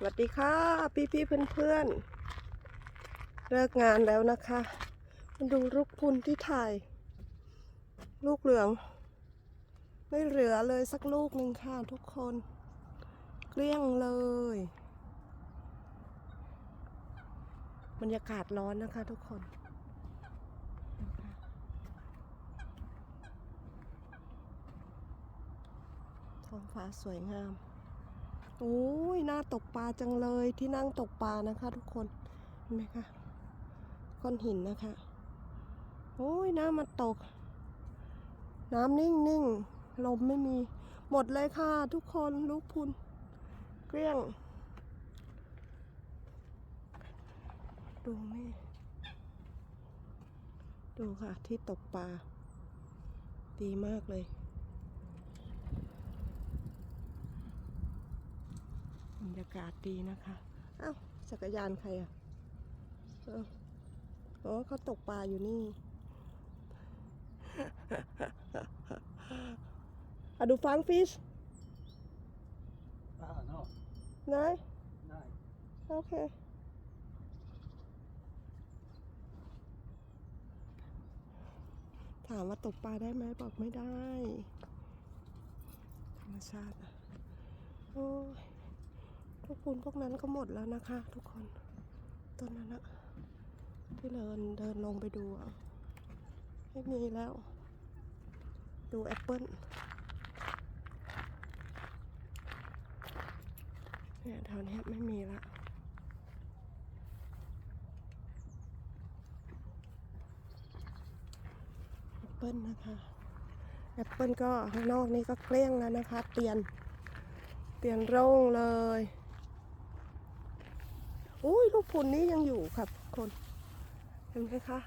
สวัสดีค่ะ พี่พี่เพื่อนเพื่อนเลิกงานแล้วนะคะมาดูลูกพุนที่ถ่าย ลูกเหลือง ไม่เหลือเลยสักลูกหนึ่งค่ะทุกคน เกลี้ยงเลย บรรยากาศร้อนนะคะทุกคนท้องฟ้าสวยงาม โอ้ยน่าตกปลาจังเลยที่นั่งตกปลานะคะ ทุกคนเห็นไหมคะก้อนหินนะคะโอ้ยน้ำมาตก น้ำนิ่งนิ่งๆลมไม่มี หมดเลยค่ะ ทุกคนลูกพุนเกลี้ยง ดูนี่ดูค่ะที่ตกปลา ดีมากเลย บรรยากาศดีนะคะอ้าวจักรยานใครอะเอ้าอ๋อเขาตกปลาอยู่นี่อะดูฟังฟิช Ah, no, นาย no. โอเค ถามว่าตกปลาได้ไหมบอกไม่ได้ ธรรมชาติอะโอ้ย พวกคุณพวกนั้นก็หมดแล้วนะคะ ทุกคนต้นนั้นอะที่เดินเดินลงไปดูอะไม่มีแล้ว ดูแอปเปิ้ลเนี่ยแถวนี้ไม่มีละแอปเปิลนะคะแอปเปิลก็ข้างนอกนี่ก็เกลี้ยงแล้วนะคะเปลี่ยนเปลี่ยนโร่งเลย อุ้ยลูกพุนนี้ยังอยู่ครับคนเห็นไหมคะ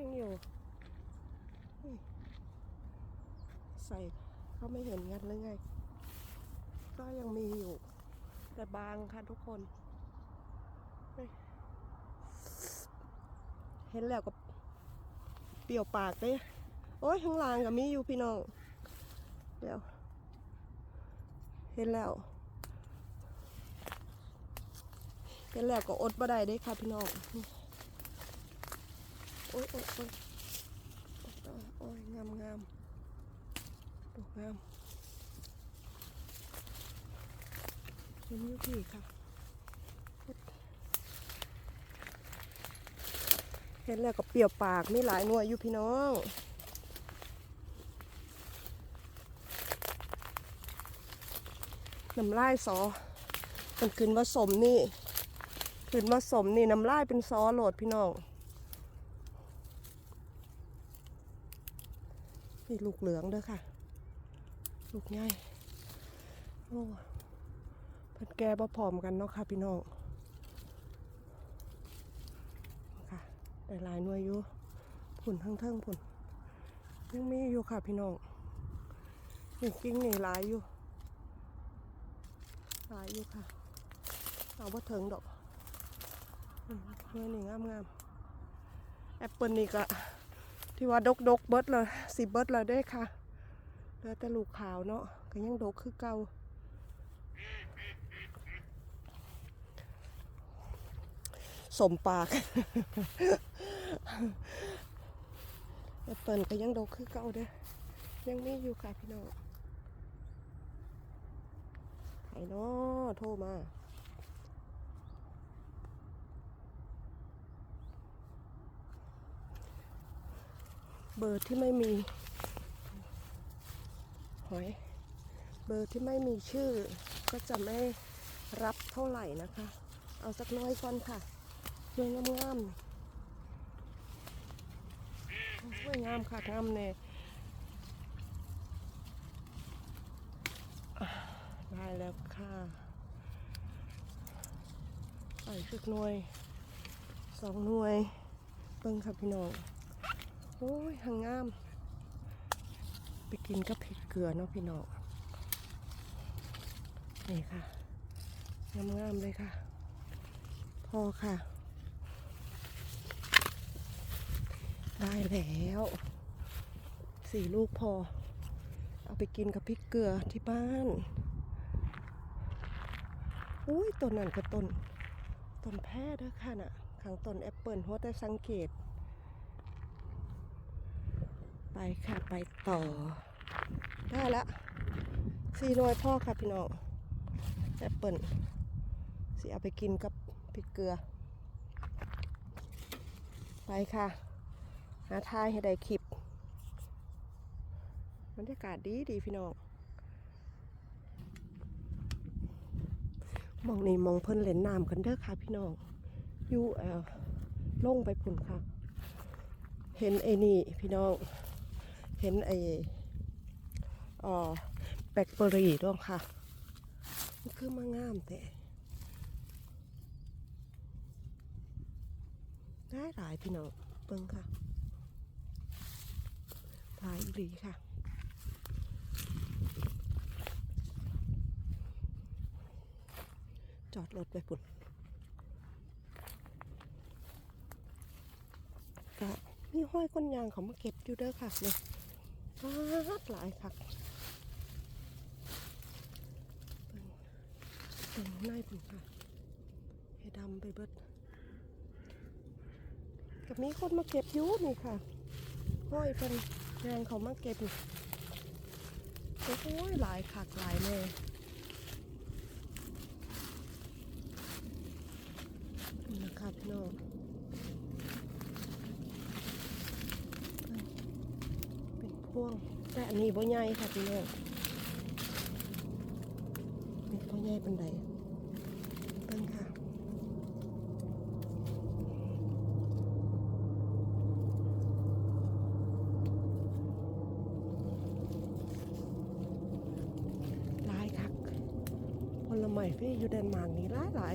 ยังอยู่ ใส่เขาไม่เห็นกันหรือไง ก็ยังมีอยู่ แต่บางค่ะทุกคน เห็นแล้วก็เปรี้ยวปากเด้โอ้ยข้างล่างก็มีอยู่พี่น้อง เดี๋ยว เห็นแล้ว เห็นแล้วก็อดบ่ได้เด้ค่ะพี่น้องโอ้ยโอ้ยโอ้ยโอ้ยโอ้ยงามงามดูงามเห็นอยู่พี่ค่ะเห็นแล้วก็เปียวปากมีหลายหน่วยอยู่พี่น้องน้ำลายซอมันขึ้นว่าสมนี่ ขึ้นว่าสมนี่น้ำลายเป็นซอโหลดพี่น้องนี่ลูกเหลืองเด้อค่ะ ลูกใหญ่โอ้เพิ่นแก่บ่พร้อมกันเนาะค่ะพี่น้องค่ะได้หลายหน่วยอยู่ผุนทั้งเทิงผุนยังมีอยู่ค่ะพี่น้องนี่กิ้งนี่หลายอยู่หลายอยู่ค่ะเอาบ่ถึงดอก อืมหน่วยนี่งามงามๆแอปเปิลนี่ก็ที่ว่าดกดกเบิดเลยสิเบิดเลยได้อค่ะเหลือแต่ลูกขาวเนาะก็ยังดกคือเก่าสมปากแอปเปิลก็ยังดกคือเก่าเด้อยังมีอยู่ค่ะพี่น้องไอ้น้อโทรมา เบอร์ที่ไม่มีหอยเบอร์ที่ไม่มีชื่อก็จะไม่รับเท่าไหร่นะคะ เอาสักน้อยก่อนค่ะสวยงามๆสวยงามค่ะงามเน่ได้แล้วค่ะใส่ชุดหน่วยสองหน่วยเบิ่งค่ะพี่น้อง โอ้ยหางงาม ไปกินกับพริกเกลือเนาะพี่น้องนี่ค่ะงามๆเลยค่ะ พอค่ะ ได้แล้วสี่ลูกพอ เอาไปกินกับพริกเกลือที่บ้านอุ้ยต้นนั้นก็ต้นต้นแพร่ด้อค่ะน่ะข้างต้นแอปเปิลหัวแต่สังเกต ไปค่ะไปต่อ ได้ละสี่หน่วยพ่อค่ะพี่น้องแอปเปิลสิเอาไปกินกับพริกเกลือ ไปค่ะ หาทายให้ได้คลิปบรรยากาศดีดีพี่น้องมองนี่มองเพิ่นเล่นน้ำกันเด้อค่ะพี่น้องยู่เอ่อลงไปพุ่นค่ะ เห็นไอ้นี่พี่น้อง เห็นไอ้ออแบล็คเบอรี่ด้วยค่ะมันคือมางามแต่ได้หลายพี่น้องเบิ่งค่ะหลายอีหลีค่ะจอดรถไปปุ่นก็มีห้อยก้นยางเขามาเก็บอยู่เด้อค่ะเนี่ย ดหลายคักเบิ่งเบิ่งในปุ่นค่ะให้ดำไปเบิดกับมีคนมาเก็บยูนี่ค่ะห้อยเป็นยางเขามาเก็บโอ้ยหลายคักหลายเลยนี่นะคะพี่น้องเป็น พวง แต่อันนี้บ่ใหญ่ค่ะพี่น้องนี่บ่ใหญ่เป็นไดเบิ่งค่ะหลายคักผลไม้พี่อยู่เดนมาร์กนี่หลายหลาย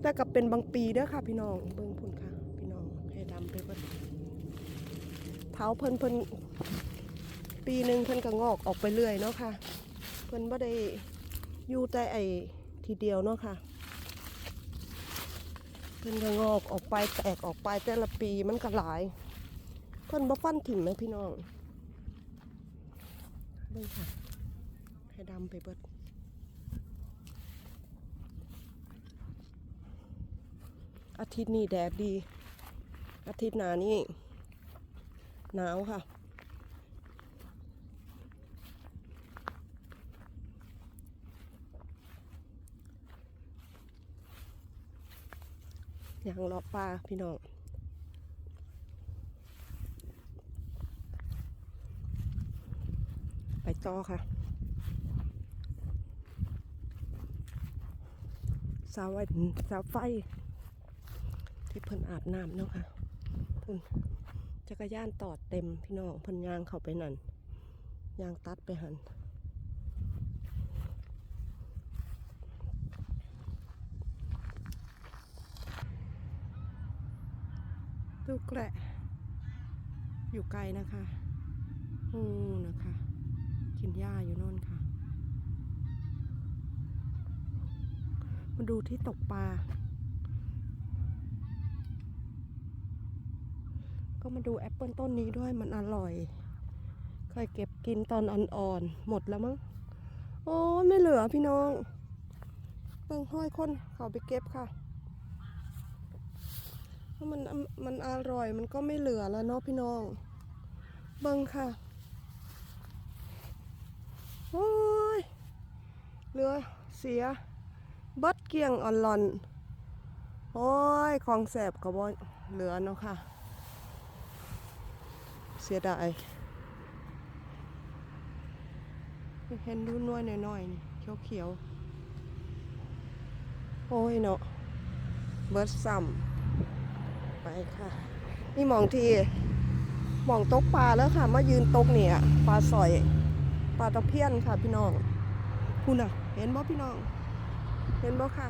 แต่กับเป็นบางปีเด้อค่ะพี่น้องเบิ่งพุ่นค่ะ พี่น้องให้ดำไปเบิ่ง เท้าเพิ่นเพิ่นปีหนึ่งเพิ่นก็งอกออกไปเรื่อยเนาะค่ะ เพิ่นบ่ได้อยู่แต่ไอ้ทีเดียวเนาะค่ะ เพิ่นก็งอกออกไปแตกออกไปแต่ละปีมันก็หลาย เพิ่นบ่ฟันถิ่มนะพี่น้องเบิ่งค่ะให้ดำไปเบิดอาทิตย์นี้แดดดี อาทิตย์หน้านี่ หนาวค่ะ อย่างรอปลาพี่น้องไปต่อค่ะ สาวไฟสาวไฟ ที่เพิ่นอาบน้ำเนาะค่ะพุ่น จักรยานตอดเต็มพี่น้องพิ่นยางเข้าไปนั่นยางตัดไปหันลูกแกละ อยู่ไกลนะคะฮูนะคะ กินหญ้าอยู่โน่นค่ะ มาดูที่ตกปลา ก็มาดูแอปเปิลต้นนี้ด้วยมันอร่อย เคยเก็บกินตอนอ่อนๆ หมดแล้วมั้ง โอ้ไม่เหลือพี่น้องเบิ่งห้อยคนเขาไปเก็บค่ะเพราะมันมันอร่อยมันก็ไม่เหลือแล้วเนาะพี่น้อง เบิ่งค่ะโอ้ยเหลือเสียบัดเกลียงอ่อนหลอนโอ้ย ของแสบก็บ่เหลือเนาะค่ะ เสียดายเห็นดูน้อยหน่อยๆนี่เขียวโอ้ยเนาะเบิร์ดซัมไปค่ะ นี่มองทีมองตกปลาแล้วค่ะ มายืนตกเนี่ยปลาสอยปลาตะเพียนค่ะพี่น้องคุณอะ เห็นบ่พี่น้อง เห็นบ่ค่ะ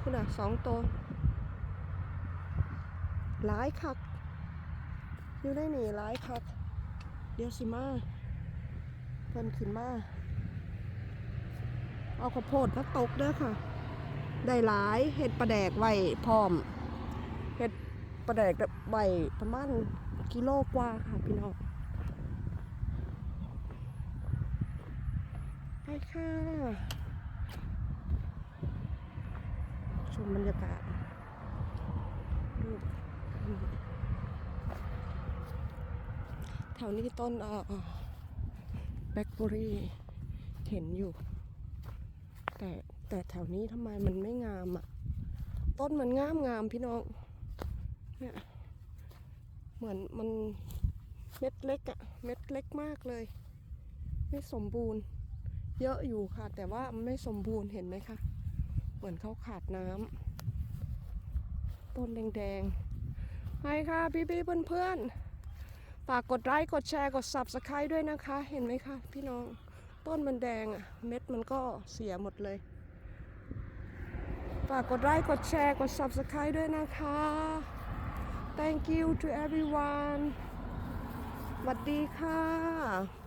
คุณอะสองตัวหลายคัก อยู่ได้หนีร้ายครับเดี๋ยวสิมาเพิ่นขึ้นมา เอาข้าวโพดมาตกเด้อค่ะ ได้หลายเห็ดปลาแดกไว้พร้อม เห็ดปลาแดกไว้ประมาณกิโลกว่าค่ะพี่น้องไปค่ะ ชมบรรยากาศดูแถ วนี้ต้นแบล็คเบอรี่เห็นอยู่ แต่แต่แถวนี้ทำไมมันไม่งามอะ ต้นมันงามงามพี่น้องเนี่ยเหมือนมันเม็ดเล็กอะเม็ดเล็กมากเลย ไม่สมบูรณ์ เยอะอยู่ค่ะ แต่ว่าไม่สมบูรณ์เห็นไหมคะ เหมือนเขาขาดน้ำต้นแดงๆไปค่ะพี่พี่ๆเพื่อนๆ ฝากกดไลค์กดแชร์กด subscribe ด้วยนะคะ เห็นไหมคะพี่น้องต้นมันแดงอะเม็ดมันก็เสียหมดเลย ฝากกดไลค์กดแชร์กด subscribe ด้วยนะคะ Thank you to everyone สวัสดีค่ะ